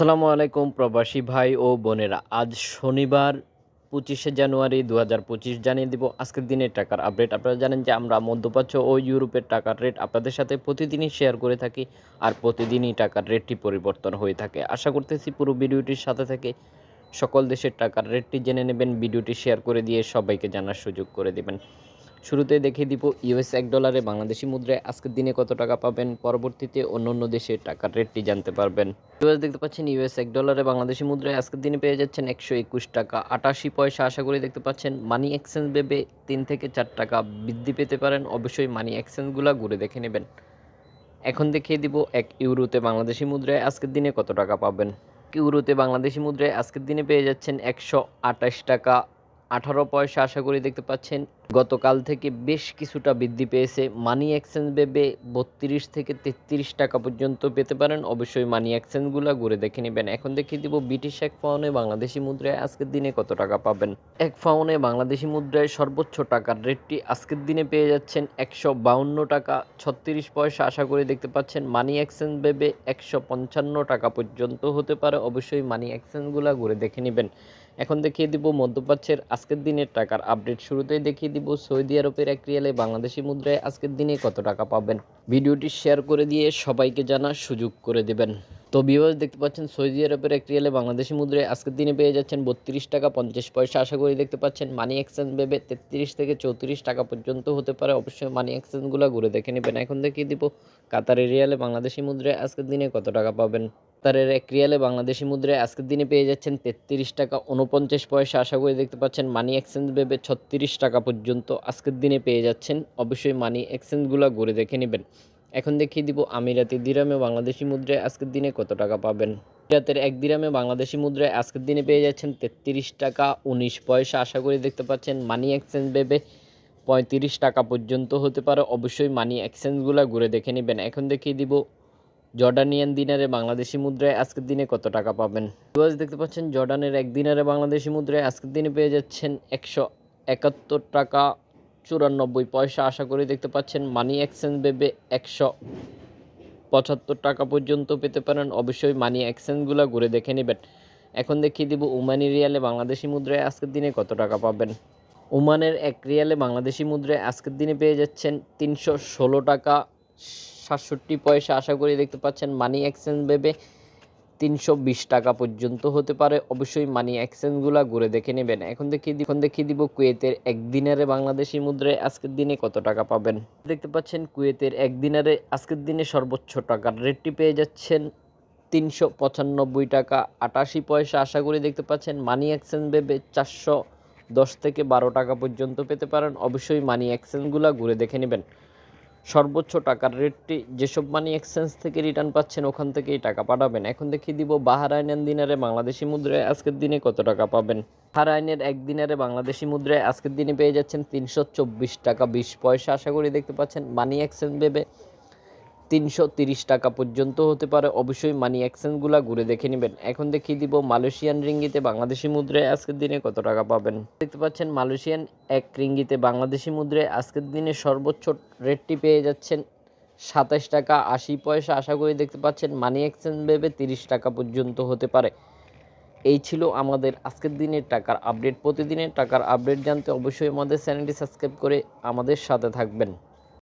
আসসালামু আলাইকুম প্রবাসী ভাই ও বোনেরা। আজ শনিবার, পঁচিশে জানুয়ারি দু হাজার পঁচিশ জানিয়ে দিব আজকের দিনের টাকার আপডেট। আপনারা জানেন যে আমরা মধ্যপ্রাচ্য ও ইউরোপের টাকার রেট আপনাদের সাথে প্রতিদিনই শেয়ার করে থাকি আর প্রতিদিনই টাকার রেটটি পরিবর্তন হয়ে থাকে। আশা করতেছি পুরো ভিডিওটির সাথে থেকে সকল দেশের টাকার রেটটি জেনে নেবেন, ভিডিওটি শেয়ার করে দিয়ে সবাইকে জানার সুযোগ করে দেবেন। শুরুতে দেখিয়ে দিব ইউএস এক ডলারে বাংলাদেশি মুদ্রায় আজকের দিনে কত টাকা পাবেন, পরবর্তীতে অন্য অন্য দেশের টাকার রেটটি জানতে পারবেন। ইউএস দেখতে পাচ্ছেন ইউএস এক ডলারে বাংলাদেশি মুদ্রায় আজকের দিনে পেয়ে যাচ্ছেন একশো একুশ টাকা। আটাশি পয়সা আশা করি দেখতে পাচ্ছেন মানি এক্সচেঞ্জ ভেবে তিন থেকে চার টাকা বৃদ্ধি পেতে পারেন। অবশ্যই মানি এক্সচেঞ্জগুলো ঘুরে দেখে নেবেন। এখন দেখিয়ে দিব এক ইউরোতে বাংলাদেশি মুদ্রায় আজকের দিনে কত টাকা পাবেন। ইউরোতে বাংলাদেশি মুদ্রায় আজকের দিনে পেয়ে যাচ্ছেন একশো আটাশ টাকা। আঠারো পয়সা আশা করি দেখতে পাচ্ছেন। গতকাল থেকে বেশ কিছুটা বৃদ্ধি পেয়েছে। মানি এক্সচেঞ্জ ভেবে বত্রিশ থেকে তেত্রিশ টাকা পর্যন্ত পেতে পারেন। অবশ্যই মানি এক্সচেঞ্জগুলো ঘুরে দেখে নেবেন। এখন দেখিয়ে দিব ব্রিটিশ এক ফাউনে বাংলাদেশি মুদ্রায় আজকের দিনে কত টাকা পাবেন। এক ফাউনে বাংলাদেশি মুদ্রায় সর্বোচ্চ টাকার রেটটি আজকের দিনে পেয়ে যাচ্ছেন একশো বাউন্ন টাকা। ছত্রিশ পয়সা আশা করি দেখতে পাচ্ছেন। মানি এক্সচেঞ্জ ভেবে একশো পঞ্চান্ন টাকা পর্যন্ত হতে পারে। অবশ্যই মানি এক্সচেঞ্জগুলো ঘুরে দেখে নেবেন। এখন দেখিয়ে দিব মধ্যপ্রাচ্যের আজকের দিনের টাকার আপডেট শুরুতেই দেখিয়ে দিব সৌদি আরবের এক রিয়ালে বাংলাদেশি মুদ্রায় আজকের দিনে কত টাকা পাবেন। ভিডিওটি শেয়ার করে দিয়ে সবাইকে জানার সুযোগ করে দেবেন। তো বিভাজ দেখতে পাচ্ছেন, সৌদি আরবের এক রিয়ালে বাংলাদেশি মুদ্রায় আজকের দিনে পেয়ে যাচ্ছেন বত্রিশ টাকা পঞ্চাশ পয়সা আশা করি দেখতে পাচ্ছেন। মানি এক্সচেঞ্জ ভেবে তেত্রিশ থেকে চৌত্রিশ টাকা পর্যন্ত হতে পারে। অবশ্যই মানি এক্সচেঞ্জগুলো ঘুরে দেখে নেবেন। এখন দেখিয়ে দিব কাতারের রিয়ালে বাংলাদেশি মুদ্রায় আজকের দিনে কত টাকা পাবেন। কাতারের এক রিয়ালে বাংলাদেশি মুদ্রায় আজকের দিনে পেয়ে যাচ্ছেন তেত্রিশ টাকা উনপঞ্চাশ পয়সা আশা করি দেখতে পাচ্ছেন। মানি এক্সচেঞ্জ ভেবে ছত্রিশ টাকা পর্যন্ত আজকের দিনে পেয়ে যাচ্ছেন। অবশ্যই মানি এক্সচেঞ্জগুলো ঘুরে দেখে নেবেন। এখন দেখিয়ে দিব আমিরাতি দিরামে বাংলাদেশি মুদ্রায় আজকের দিনে কত টাকা পাবেন? আমিরাতের এক দিরামে বাংলাদেশি মুদ্রায় আজকের দিনে পেয়ে যাচ্ছেন তেত্রিশ টাকা উনিশ পয়সা। আশা করি দেখতে পাচ্ছেন মানি এক্সচেঞ্জ ভেবে পঁয়ত্রিশ টাকা পর্যন্ত হতে পারে। অবশ্যই মানি এক্সচেঞ্জগুলো ঘুরে দেখে নেবেন। এখন দেখিয়ে দিব জর্ডানিয়ান দিনারে বাংলাদেশি মুদ্রায় আজকের দিনে কত টাকা পাবেন? ভিউয়ার্স দেখতে পাচ্ছেন জর্ডানের এক দিনারে বাংলাদেশি মুদ্রায় আজকের দিনে পেয়ে যাচ্ছেন একশো একাত্তর টাকা চুরানব্বই পয়সা আশা করি দেখতে পাচ্ছেন। মানি এক্সচেঞ্জ ভেবে একশো পঁচাত্তর টাকা পর্যন্ত পেতে পারেন। অবশ্যই মানি এক্সচেঞ্জগুলো ঘুরে দেখে নেবেন। এখন দেখিয়ে দিব উমানি রিয়ালে বাংলাদেশি মুদ্রায় আজকের দিনে কত টাকা পাবেন। ওমানের এক রিয়ালে বাংলাদেশি মুদ্রায় আজকের দিনে পেয়ে যাচ্ছেন তিনশো ষোলো টাকা সাতষট্টি পয়সা। আশা করি দেখতে পাচ্ছেন মানি এক্সচেঞ্জ ভেবে তিনশো বিশ টাকা পর্যন্ত হতে পারে। অবশ্যই মানি এক্সচেঞ্জগুলো ঘুরে দেখে নেবেন। এখন দেখিয়ে এখন দেখিয়ে দিব কুয়েতের একদিনারে বাংলাদেশি মুদ্রায় আজকের দিনে কত টাকা পাবেন। দেখতে পাচ্ছেন কুয়েতের একদিনারে, আজকের দিনে সর্বোচ্চ টাকার রেটটি পেয়ে যাচ্ছেন তিনশো পঁচানব্বই টাকা আটাশি পয়সা। আশা করি দেখতে পাচ্ছেন মানি এক্সচেঞ্জ ভেবে চারশো দশ থেকে বারো টাকা পর্যন্ত পেতে পারেন। অবশ্যই মানি এক্সচেঞ্জগুলো ঘুরে দেখে নেবেন। সর্বোচ্চ টাকার রেটটি যেসব মানি এক্সচেঞ্জ থেকে রিটার্ন পাচ্ছেন ওখান থেকেই টাকা পাঠাবেন। এখন দেখিয়ে দিব বাহারাইনের দিনারে বাংলাদেশি মুদ্রায় আজকের দিনে কত টাকা পাবেন। বাহারাইনের এক দিনারে বাংলাদেশি মুদ্রায় আজকের দিনে পেয়ে যাচ্ছেন তিনশো চব্বিশ টাকা বিশ পয়সা। আশা করি দেখতে পাচ্ছেন মানি এক্সচেঞ্জ ভেবে তিনশো টাকা পর্যন্ত হতে পারে। অবশ্যই মানি এক্সচেঞ্জগুলো ঘুরে দেখে নেবেন। এখন দেখিয়ে দিব মালয়েশিয়ান রিঙ্গিতে বাংলাদেশি মুদ্রায় আজকের দিনে কত টাকা পাবেন। দেখতে পাচ্ছেন মালয়েশিয়ান এক রিঙ্গিতে বাংলাদেশি মুদ্রায় আজকের দিনে সর্বোচ্চ রেটটি পেয়ে যাচ্ছেন সাতাশ টাকা আশি পয়সা। আশা করি দেখতে পাচ্ছেন মানি এক্সচেঞ্জ ভেবে তিরিশ টাকা পর্যন্ত হতে পারে। এই ছিল আমাদের আজকের দিনের টাকার আপডেট। প্রতিদিনের টাকার আপডেট জানতে অবশ্যই আমাদের চ্যানেলটি সাবস্ক্রাইব করে আমাদের সাথে থাকবেন।